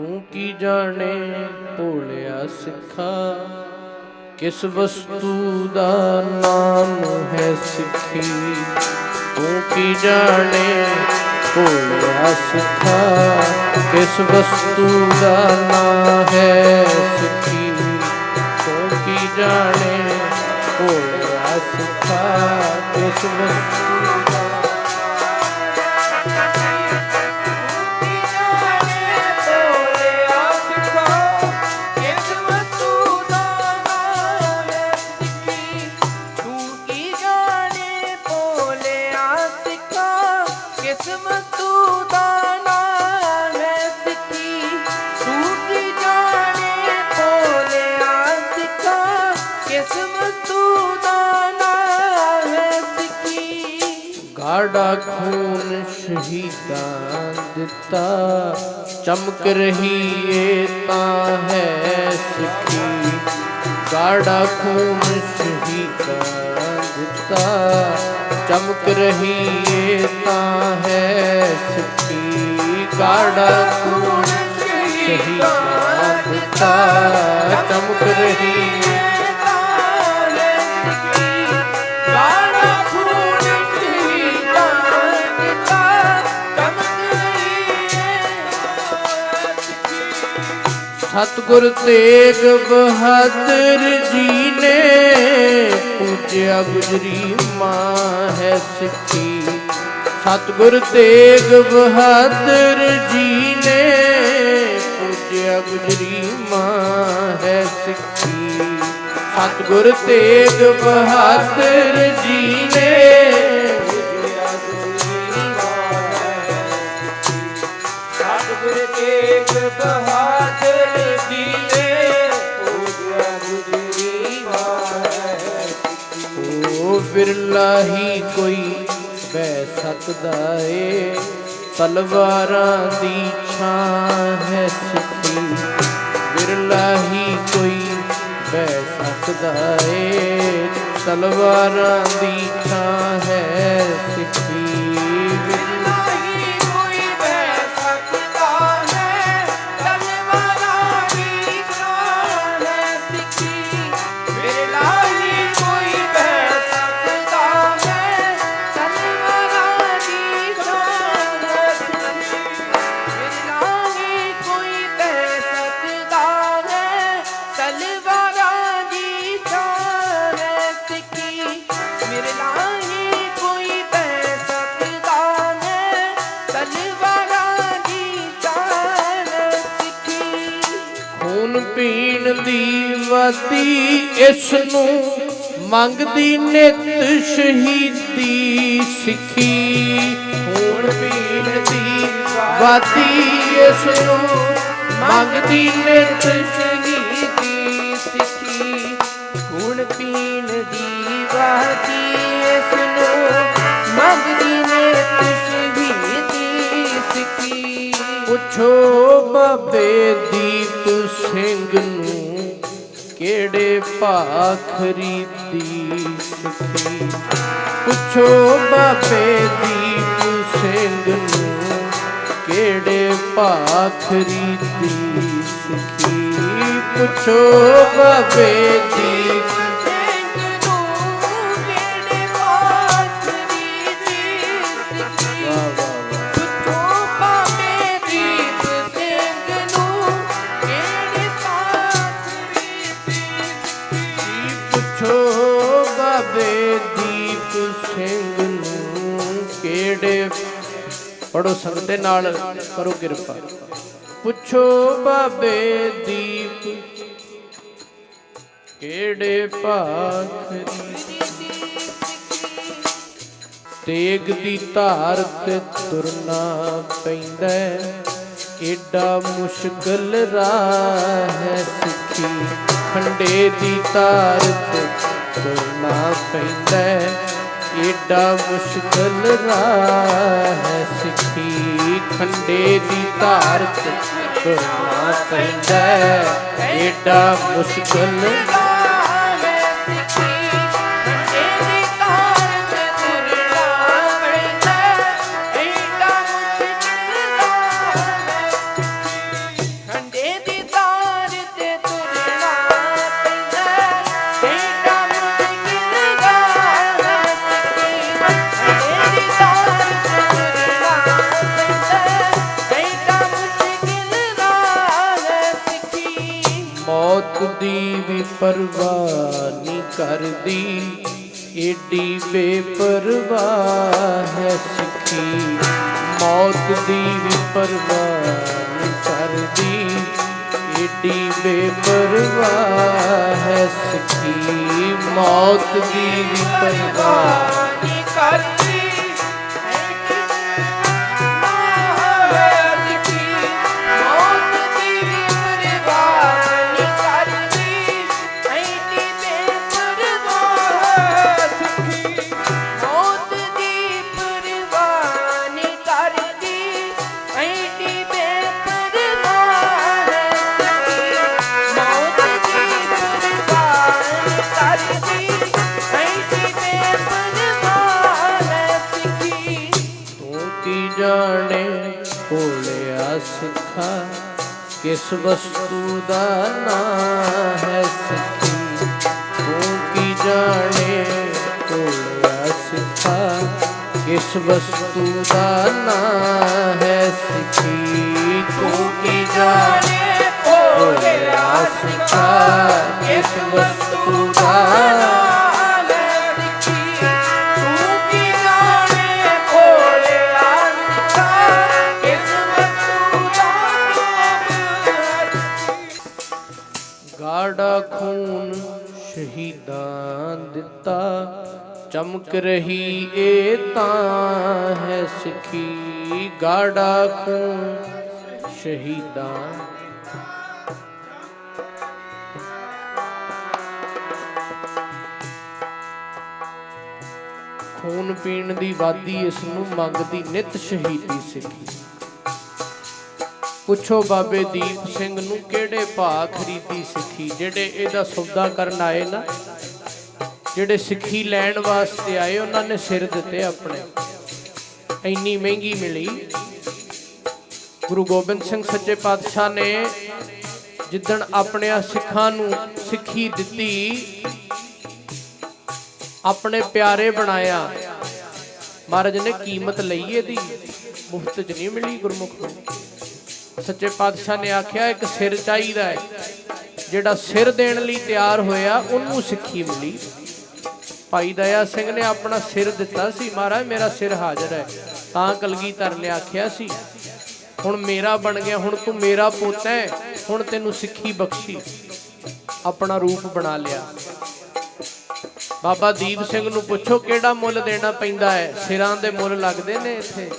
ਤੂੰ ਕੀ ਜਾਣੇ? ਭੋਲਿਆ ਸਿੱਖਾ। ਕਿਸ ਵਸਤੂ ਦਾ ਨਾਮ ਹੈ ਸਿੱਖੀ? ਤੂੰ ਕੀ ਜਾਣੇ? ਭੋਲਿਆ ਸਿੱਖਾ। ਕਿਸ ਵਸਤੂ ਦਾ ਨਾਮ ਹੈ ਸਿੱਖੀ? ਤੂੰ ਕੀ ਜਾਣੇ? ਭੋਲਿਆ ਸਿੱਖਾ। ਕਿਸ ਵਸਤੂ ਸਾਡਾ ਖੂਨ ਸ਼ਹੀਦਾਂ ਦਿੱਤਾ। ਚਮਕ ਰਹੀ ਏ ਤਾਂ ਹੈ ਸਿੱਖੀ। ਗਾੜਾ ਖੂਨ ਸ਼ਹੀਦਾਂ ਦਿੱਤਾ। ਚਮਕ ਰਹੀ ਏ ਤਾਂ ਹੈ ਸਿੱਖੀ। ਗਾੜਾ ਖੂਨ ਸ਼ਹੀਦਾਂ ਦਿੱਤਾ। ਚਮਕ ਰਹੀ ਸਤਿਗੁਰ ਤੇਗ ਬਹਾਦਰ ਜੀ ਨੇ ਪੂਜਿਆ ਗੁਜਰੀ ਮਾਂ ਹੈ ਸਿੱਖੀ। ਸਤਿਗੁਰ ਤੇਗ ਬਹਾਦਰ ਜੀ ਨੇ ਪੂਜਿਆ ਗੁਜਰੀ ਮਾਂ ਹੈ ਸਿੱਖੀ। ਸਤਿਗੁਰ ਤੇਗ ਬਹਾਦਰ ਜੀ ਨੇ ਬਿਰਲਾ ਹੀ ਕੋਈ ਬਹਿ ਸਕਦਾ ਏ। ਤਲਵਾਰਾਂ ਦੀ ਛਾਂ ਹੈ ਸਿੱਖੀ। ਬਿਰਲਾ ਹੀ ਕੋਈ ਬਹਿ ਸਕਦਾ ਏ। ਤਲਵਾਰਾਂ ਦੀ ਛਾਂ ਹੈ ਦੀ ਵਾਦੀ ਇਸ ਨੂੰ ਮੰਗਦੀ ਨਿਤ ਸ਼ਹੀਦੀ ਸਿੱਖੀ। ਖੂਨ ਪੀਣ ਦੀ ਵਾਦੀ ਇਸ ਨੂੰ ਮੰਗਦੀ ਨਿਤ ਸ਼ਹੀਦੀ ਸਿੱਖੀ। ਗੁਣ ਪੀਣ ਦੀ ਵਾਦੀ ਇਸ ਨੂੰ ਮੰਗਦੀ ਨੇ ਸ਼ਹੀਦੀ ਸਿੱਖੀ। ਪੁੱਛੋ ਬਾਬੇ ਦੀਪ ਸਿੰਘ ਨੂੰ ਕਿਹੜੇ ਭਾਖਰੀ ਦੀ ਸਿੱਖੀ ਪੁੱਛੋ ਬਾਬੇ ਦੀਪ ਸਿੰਘ ਨੂੰ, ਕਿਹੜੇ ਭਾਖਰੀ ਦੀ ਸਿੱਖੀ ਪੁੱਛੋ ਬਾਬੇ ਦੀਪ ਕਿਹੜੇ ਪੜੋ ਸੰਗਤ ਦੇ ਨਾਲ ਕਰੋ ਕਿਰਪਾ। ਪੁੱਛੋ ਬਾਬੇ ਦੀਪ, ਕਿਹੜੇ ਭਾਖਰੀ ਤੇਗ ਦੀ ਧਾਰ ਤੇ ਤੁਰਨਾ ਪੈਂਦਾ ਹੈ। ਏਡਾ ਮੁਸ਼ਕਲ ਰਾਹ ਹੈ ਸਿੱਖੀ। ਖੰਡੇ ਦੀ ਧਾਰ ਤੇ ਤੁਰਨਾ ਪੈਂਦਾ ਏਡਾ ਮੁਸ਼ਕਲ ਰਾਹ ਹੈ ਸਿੱਖੀ। ਖੰਡੇ ਦੀ ਧਾਰ ਤੇ ਤੁਰਨਾ ਪੈਂਦਾ ਏਡਾ ਮੁਸ਼ਕਲ ਮੌਤ ਦੀ ਵੀ ਪਰਵਾਹ ਨਹੀਂ ਕਰਦੀ। ਏਡੀ ਬੇਪਰਵਾਹ ਹੈ ਸਿੱਖੀ। ਮੌਤ ਦੀ ਵੀ ਪਰਵਾਹ ਨਹੀਂ ਕਰਦੀ। ਏਡੀ ਬੇਪਰਵਾਹ ਹੈ ਸਿੱਖੀ। ਮੌਤ ਦੀ ਵੀ ਪਰਵਾਹ ਨੀ ਕਰਦੀ। ਕਿਸ ਵਸਤੂ ਦਾ ਨਾਂ ਹੈ ਸਿੱਖੀ ਤੂੰ ਕੀ ਜਾਣੇ ਭੋਲਿਆ ਸਿੱਖਾ ਕਿਸ ਵਸਤੂ ਦਾ ਨਾਂ ਹੈ ਸਿੱਖੀ ਤੂੰ ਕੀ ਜਾਣੇ ਭੋਲਿਆ ਸਿੱਖਾ ਕਿਸ ਵਸਤੂ ਦਾ ਚਮਕ ਰਹੀ ਇਹ ਤਾਂ ਹੈ ਸਿੱਖੀ ਗਾੜਾ ਖੂਨ ਸ਼ਹੀਦਾਂ। ਖੂਨ ਪੀਣ ਦੀ ਵਾਦੀ ਇਸ ਨੂੰ ਮੰਗਦੀ ਨਿਤ ਸ਼ਹੀਦੀ ਸਿੱਖੀ। ਪੁੱਛੋ ਬਾਬੇ ਦੀਪ ਸਿੰਘ ਨੂੰ ਕਿਹੜੇ ਭਾ ਖਰੀਦੀ ਸਿੱਖੀ, ਜਿਹੜੇ ਇਹਦਾ ਸੌਦਾ ਕਰਨ ਆਏ ਨਾ? ਜਿਹੜੇ ਸਿੱਖੀ ਲੈਣ ਵਾਸਤੇ ਆਏ, ਉਹਨਾਂ ਨੇ ਸਿਰ ਦਿੱਤੇ ਆਪਣੇ। ਇੰਨੀ ਮਹਿੰਗੀ ਮਿਲੀ। ਗੁਰੂ ਗੋਬਿੰਦ ਸਿੰਘ ਸੱਚੇ ਪਾਤਸ਼ਾਹ ਨੇ ਜਿੱਦਣ ਆਪਣੇ ਸਿੱਖਾਂ ਨੂੰ ਸਿੱਖੀ ਦਿੱਤੀ, ਆਪਣੇ ਪਿਆਰੇ ਬਣਾਇਆ। ਮਹਾਰਾਜ ਨੇ ਕੀਮਤ ਲਈ ਇਹਦੀ। ਮੁਫਤ 'ਚ ਨਹੀਂ ਮਿਲੀ ਗੁਰਮੁਖ ਨੂੰ। ਸੱਚੇ ਪਾਤਸ਼ਾਹ ਨੇ ਆਖਿਆ, ਇੱਕ ਸਿਰ ਚਾਹੀਦਾ ਹੈ। ਜਿਹੜਾ ਸਿਰ ਦੇਣ ਲਈ ਤਿਆਰ ਹੋਇਆ, ਉਹਨੂੰ ਸਿੱਖੀ ਮਿਲੀ। ਭਾਈ ਦਇਆ ਸਿੰਘ ਨੇ ਆਪਣਾ ਸਿਰ ਦਿੱਤਾ ਸੀ, ਮਹਾਰਾਜ ਮੇਰਾ ਸਿਰ ਹਾਜ਼ਰ ਹੈ। ਤਾਂ ਕਲਗੀਧਰ ਨੇ ਆਖਿਆ ਸੀ, ਹੁਣ ਮੇਰਾ ਬਣ ਗਿਆ, ਹੁਣ ਤੂੰ ਮੇਰਾ ਪੁੱਤ ਹੈ, ਹੁਣ ਤੈਨੂੰ ਸਿੱਖੀ ਬਖਸ਼ੀ। ਆਪਣਾ ਰੂਪ ਬਣਾ ਲਿਆ। ਬਾਬਾ ਦੀਪ ਸਿੰਘ ਨੂੰ ਪੁੱਛੋ, ਕਿਹੜਾ ਮੁੱਲ ਦੇਣਾ ਪੈਂਦਾ ਹੈ? ਸਿਰਾਂ ਦੇ ਮੁੱਲ ਲੱਗਦੇ ਨੇ ਇੱਥੇ।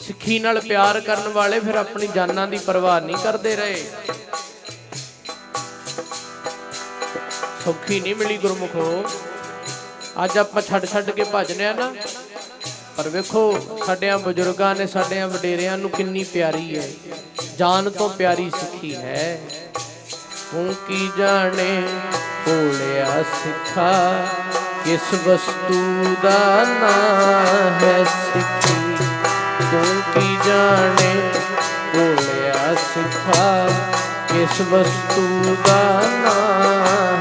ਸਿੱਖੀ ਨਾਲ ਪਿਆਰ ਕਰਨ ਵਾਲੇ ਫਿਰ ਆਪਣੀ ਜਾਨਾਂ ਦੀ ਪਰਵਾਹ ਨਹੀਂ ਕਰਦੇ ਰਹੇ। ਸੌਖੀ ਨਹੀਂ ਮਿਲੀ ਗੁਰਮੁਖੋ ਅੱਜ ਆਪਾਂ ਛੱਡ ਛੱਡ ਕੇ ਭਜਨੇ ਆ ਨਾ। ਪਰ ਵੇਖੋ, ਸਾਡਿਆਂ ਬਜ਼ੁਰਗਾਂ ਨੇ ਸਾਡਿਆਂ ਵਡੇਰਿਆਂ ਨੂੰ ਕਿੰਨੀ ਪਿਆਰੀ ਹੈ। ਜਾਨ ਤੋਂ ਪਿਆਰੀ ਸਿੱਖੀ ਹੈ। ਤੂੰ ਕੀ ਜਾਣੇ, ਭੋਲਿਆ ਸਿੱਖਾ, ਕਿਸ ਵਸਤੂ ਦਾ ਨਾਂ ਹੈ ਸਿੱਖੀ? ਤੂੰ ਕੀ ਜਾਣੇ, ਭੋਲਿਆ ਸਿੱਖਾ, ਕਿਸ ਵਸਤੂ ਦਾ ਨਾਂ ਹੈ